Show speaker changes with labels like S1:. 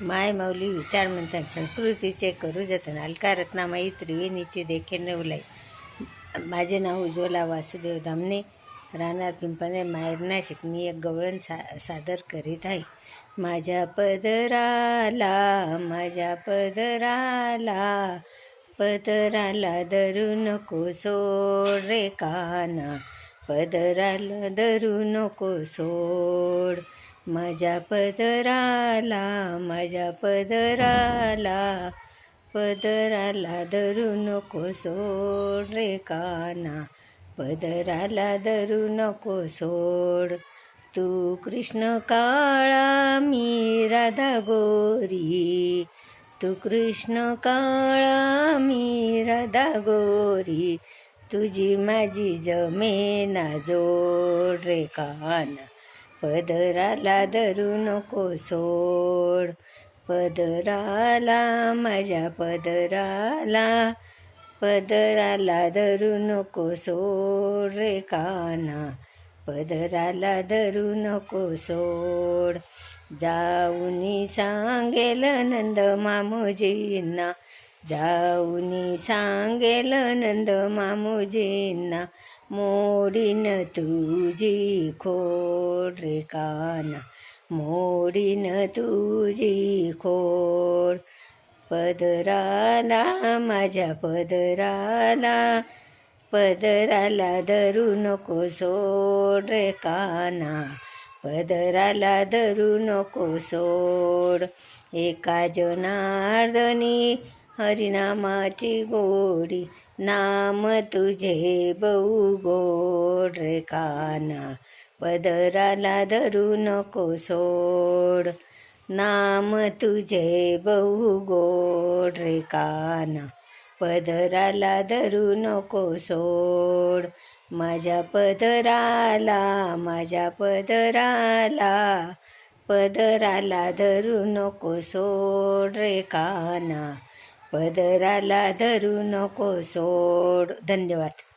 S1: माय माऊली विचार म्हणतात संस्कृतीचे करू जतन अलका रत्नामाई त्रिवेणीची देखे नवलाई. माझे नाव उज्ज्वला वासुदेव धामणे राहणार पिंपळे माहेर नाशिक. मी एक गवळण सा सादर करीत आहे. माझ्या पदराला माझ्या पदराला पदराला धरू नको सोड रे काना. पदराला धरू नको सोड. माझ्या पदराला माझ्या पदराला पदराला धरू नको सोड रे काना. पदराला धरू नको सोड. तू कृष्ण काळा मी राधा गोरी. तू कृष्ण काळा मी राधा गोरी. तुझी माझी जमेना जोड रे काना. पदराला धरू नको सोड. पदराला माझ्या पदराला पदराला धरू नको सोड रे काना. पदराला धरू नको सोड. जाऊनी सांगेल नंद मामुजींना. जाऊनी सांगेल नंद मामुजींना. मोडीन तुझी खोड रे काना. मोडीन तुझी खोड. पदराला माझ्या पदराला पदराला धरू नको सोड रे काना. पदराला धरू नको सोड. एका जनार्दनी हरिनामाची गोडी. नाम तुझे बहु गोड रे काना पदराला धरू नको सोड. नाम तुझे बहु गोड रे काना पदराला धरू नको सोड. माझ्या पदराला माझ्या पदराला पदराला धरू नको सोड रे काना. पदराला धरू नको सोड. धन्यवाद.